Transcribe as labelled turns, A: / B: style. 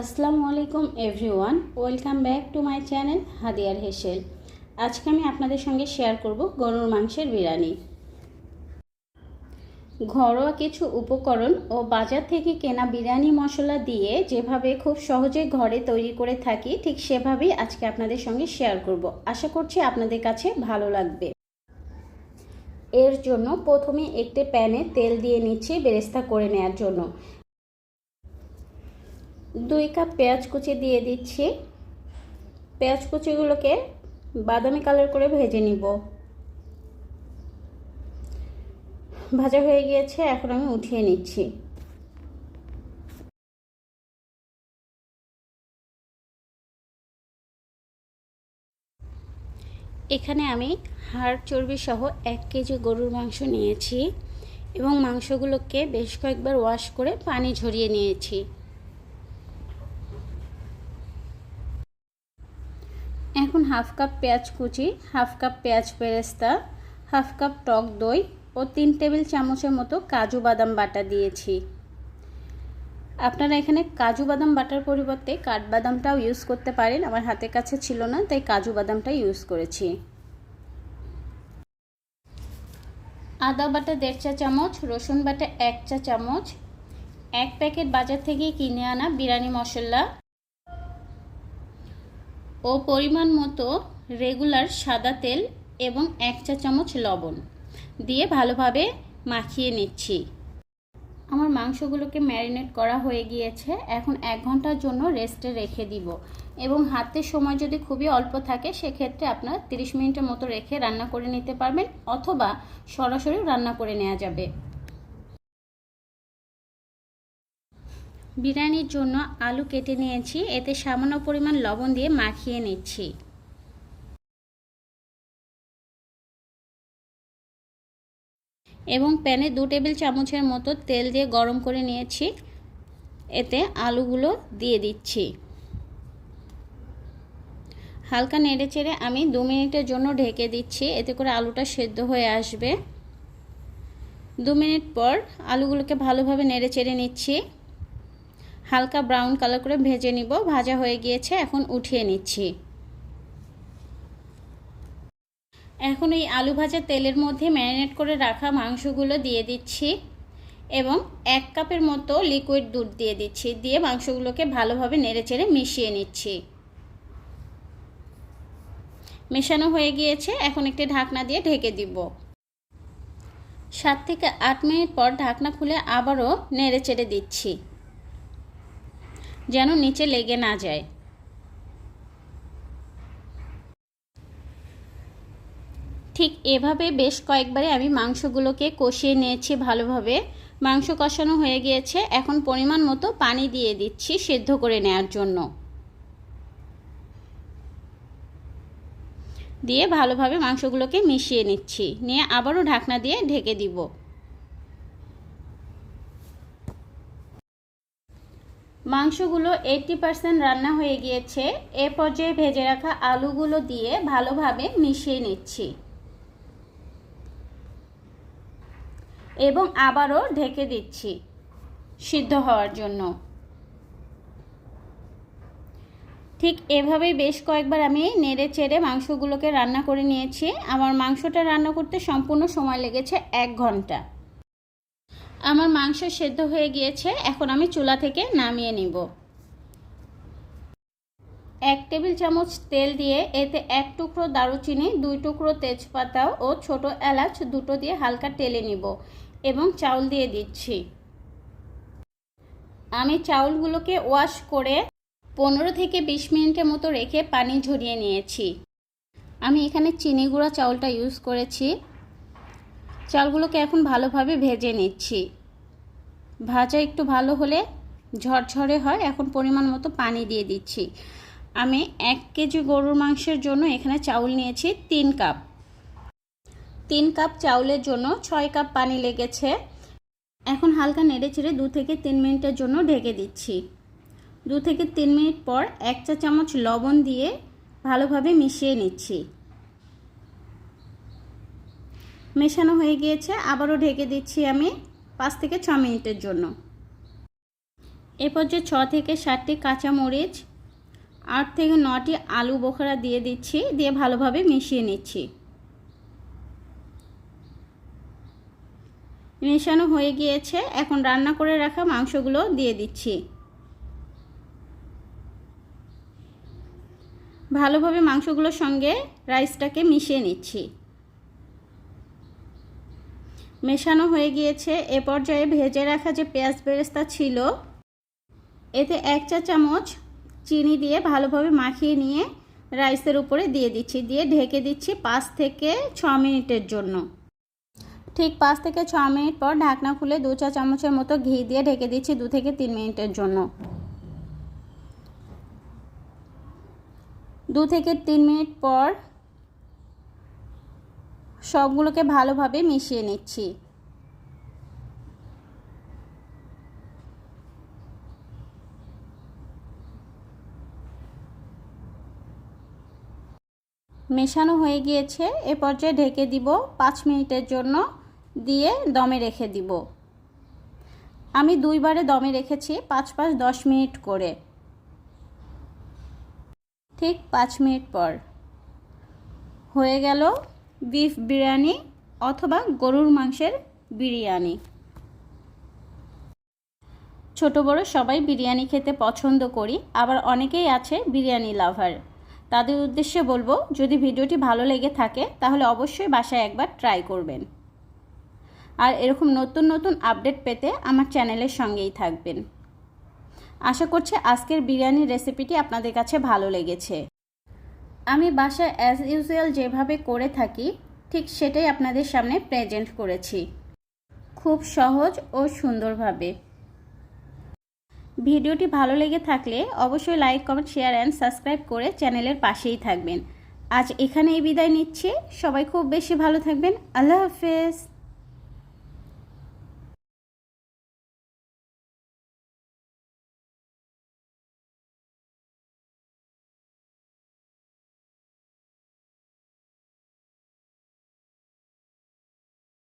A: আসসালামু আলাইকুম everyone, welcome back to my channel হাদিয়ার হেসেল। আজকে আমি আপনাদের সঙ্গে শেয়ার করব গরুর মাংসের বিরিয়ানি। ঘরোয়া কিছু উপকরণ ও বাজার থেকে কেনা বিরিয়ানি মশলা দিয়ে যেভাবে খুব সহজে ঘরে তৈরি করে থাকি, ঠিক সেভাবেই আজকে আপনাদের সঙ্গে শেয়ার করব। আশা করছি আপনাদের কাছে ভালো লাগবে। এর জন্য প্রথমে একটি প্যানে তেল দিয়ে নিচ্ছি বেরেস্তা করে নেওয়ার জন্য। দুই কাপ পেঁয়াজ কুচি দিয়ে দিচ্ছি। পেঁয়াজ কুচিগুলোকে বাদামি কালার করে ভেজে নিব। ভাজা হয়ে গিয়েছে, এখন আমি উঠিয়ে নিচ্ছি। এখানে আমি হাড়, চর্বি সহ এক কেজি গরুর মাংস নিয়েছি এবং মাংসগুলোকে বেশ কয়েকবার ওয়াশ করে পানি ঝরিয়ে নিয়েছি। হাফ কাপ পেঁয়াজ কুচি, হাফ কাপ পেঁয়াজ পেরেস্তা, হাফ কাপ টক দই ও তিন টেবিল চামচের মতো কাজু বাদাম বাটা দিয়েছি। আপনারা এখানে কাজু বাদাম বাটার পরিবর্তে কাঠবাদামটাও ইউজ করতে পারেন, আমার হাতের কাছে ছিল না, তাই কাজু বাদামটা ইউজ করেছি। আদা বাটা দেড় চা চামচ, রসুন বাটা এক চা চামচ, এক প্যাকেট বাজার থেকে কিনে আনা বিরিয়ানি মশলা ও পরিমাণ মতো রেগুলার সাদা তেল এবং এক চা চামচ লবণ দিয়ে ভালোভাবে মাখিয়ে নিচ্ছি। আমার মাংসগুলোকে ম্যারিনেট করা হয়ে গিয়েছে। এখন এক ঘণ্টার জন্য রেস্টে রেখে দিব এবং হাতের সময় যদি খুবই অল্প থাকে, সেক্ষেত্রে আপনার 30 মিনিটের মতো রেখে রান্না করে নিতে পারবেন অথবা সরাসরি রান্না করে নেওয়া যাবে। বিরিয়ানির জন্য আলু কেটে নিয়েছি। এতে সামান্য পরিমাণ লবণ দিয়ে মাখিয়ে নিচ্ছি। এবং প্যানে দু টেবিল চামচের মতো তেল দিয়ে গরম করে নিয়েছি। এতে আলুগুলো দিয়ে দিচ্ছি। হালকা নেড়ে চেড়ে আমি দু মিনিটের জন্য ঢেকে দিচ্ছি। এতে করে আলুটা সেদ্ধ হয়ে আসবে। দু মিনিট পর আলুগুলোকে ভালোভাবে নেড়ে চেড়ে নিচ্ছি। হালকা ব্রাউন কালার করে ভেজে নিব। ভাজা হয়ে গিয়েছে, এখন উঠিয়ে নিচ্ছি। এখন এই আলু ভাজা তেলের মধ্যে ম্যারিনেট করে রাখা মাংসগুলো দিয়ে দিচ্ছি এবং এক কাপের মতো লিকুইড দুধ দিয়ে দিচ্ছি। দিয়ে মাংসগুলোকে ভালোভাবে নেড়েচেড়ে মিশিয়ে নিচ্ছি। মেশানো হয়ে গিয়েছে, এখন একটি ঢাকনা দিয়ে ঢেকে দিব। সাত থেকে আট মিনিট পর ঢাকনা খুলে আবারও নেড়ে চেড়ে দিচ্ছি। যেন নিচে লেগে না যায়। ঠিক এভাবে বেশ কয়েকবারে আমি মাংসগুলোকে কষিয়ে নিয়েছি ভালোভাবে। মাংস কষানো হয়ে গিয়েছে। এখন পরিমাণ মতো পানি দিয়ে দিচ্ছি সেদ্ধ করে নেওয়ার জন্য। দিয়ে ভালোভাবে মাংসগুলোকে মিশিয়ে নিচ্ছি। নিয়ে আবারও ঢাকনা দিয়ে ঢেকে দিব। মাংসগুলো এইটটি পারসেন্ট রান্না হয়ে গিয়েছে। এ পর্যায়ে ভেজে রাখা আলুগুলো দিয়ে ভালোভাবে মিশিয়ে নিচ্ছি। এবং আবারও ঢেকে দিচ্ছি সিদ্ধ হওয়ার জন্য। ঠিক এভাবেই বেশ কয়েকবার আমি নেড়ে চেড়ে মাংসগুলোকে রান্না করে নিয়েছি। আমার মাংসটা রান্না করতে সম্পূর্ণ সময় লেগেছে এক ঘণ্টা। আমার মাংস সেদ্ধ হয়ে গিয়েছে, এখন আমি চুলা থেকে নামিয়ে নিব। এক টেবিল চামচ তেল দিয়ে এতে এক টুকরো দারুচিনি, দুই টুকরো তেজপাতা ও ছোট এলাচ দুটো দিয়ে হালকা টেলে নিব এবং চাউল দিয়ে দিচ্ছি। আমি চাউলগুলোকে ওয়াশ করে পনেরো থেকে বিশ মিনিটের মতো রেখে পানি ঝরিয়ে নিয়েছি। আমি এখানে চিনি গুঁড়া চাউলটা ইউজ করেছি। চালগুলোকে এখন ভালোভাবে ভেজে নিচ্ছি। ভাজা একটু ভালো হলে ঝরঝরে হয়। এখন পরিমাণ মতো পানি দিয়ে দিচ্ছি। আমি এক কেজি গরুর মাংসের জন্য এখানে চাউল নিয়েছি তিন কাপ। তিন কাপ চাউলের জন্য ছয় কাপ পানি লেগেছে। এখন হালকা নেড়ে চেড়ে দু থেকে তিন মিনিটের জন্য ঢেকে দিচ্ছি। দু থেকে তিন মিনিট পর এক চা চামচ লবণ দিয়ে ভালোভাবে মিশিয়ে নিচ্ছি। মেশানো হয়ে গিয়েছে। আবারও ঢেকে দিচ্ছি আমি পাঁচ থেকে ছ মিনিটের জন্য। এরপর যে ছ থেকে সাতটি কাঁচামরিচ, আট থেকে নটি আলু বোখরা দিয়ে দিচ্ছি, দিয়ে ভালোভাবে মিশিয়ে নিচ্ছি। মেশানো হয়ে গিয়েছে। এখন রান্না করে রাখা মাংসগুলো দিয়ে দিচ্ছি। ভালোভাবে মাংসগুলোর সঙ্গে রাইসটাকে মিশিয়ে নিচ্ছি। মেশানো হয়ে গিয়েছে। এ পর্যায়ে ভেজে রাখা যে পেঁয়াজ বেরেস্তা ছিল, এতে এক চা চামচ চিনি দিয়ে ভালোভাবে মাখিয়ে নিয়ে রাইসের উপরে দিয়ে দিচ্ছি। দিয়ে ঢেকে দিচ্ছি পাঁচ থেকে ছ মিনিটের জন্য। ঠিক পাঁচ থেকে ছ মিনিট পর ঢাকনা খুলে দু চা চামচের মতো ঘি দিয়ে ঢেকে দিচ্ছি দু থেকে তিন মিনিটের জন্য। দু থেকে তিন মিনিট পর সবগুলোকে ভালোভাবে মিশিয়ে নিচ্ছি। মেশানো হয়ে গিয়েছে। এ পর্যায়ে ঢেকে দিব পাঁচ মিনিটের জন্য। দিয়ে দমে রেখে দিব। আমি দুইবারে দমে রেখেছি, পাঁচ পাঁচ দশ মিনিট করে। ঠিক পাঁচ মিনিট পর। হয়ে গেল বিফ বিরিয়ানি অথবা গরুর মাংসের বিরিয়ানি। ছোট বড় সবাই বিরিয়ানি খেতে পছন্দ করি, আবার অনেকেই আছে বিরিয়ানি লাভার। তাদের উদ্দেশ্যে বলব, যদি ভিডিওটি ভালো লেগে থাকে, তাহলে অবশ্যই বাসায় একবার ট্রাই করবেন। আর এরকম নতুন নতুন আপডেট পেতে আমার চ্যানেলের সঙ্গেই থাকবেন। আশা করছি আজকের বিরিয়ানির রেসিপিটি আপনাদের কাছে ভালো লেগেছে। আমি বাসায় অ্যাজ ইউজুয়াল যেভাবে করে থাকি, ঠিক সেটাই আপনাদের সামনে প্রেজেন্ট করেছি। খুব সহজ ও সুন্দরভাবে। ভিডিওটি ভালো লেগে থাকলে অবশ্যই like comment share and subscribe করে চ্যানেলের পাশেই থাকবেন। আজ এখানেই বিদায় নিচ্ছি। সবাই খুব বেশি ভালো থাকবেন। আল্লাহ হাফেজ।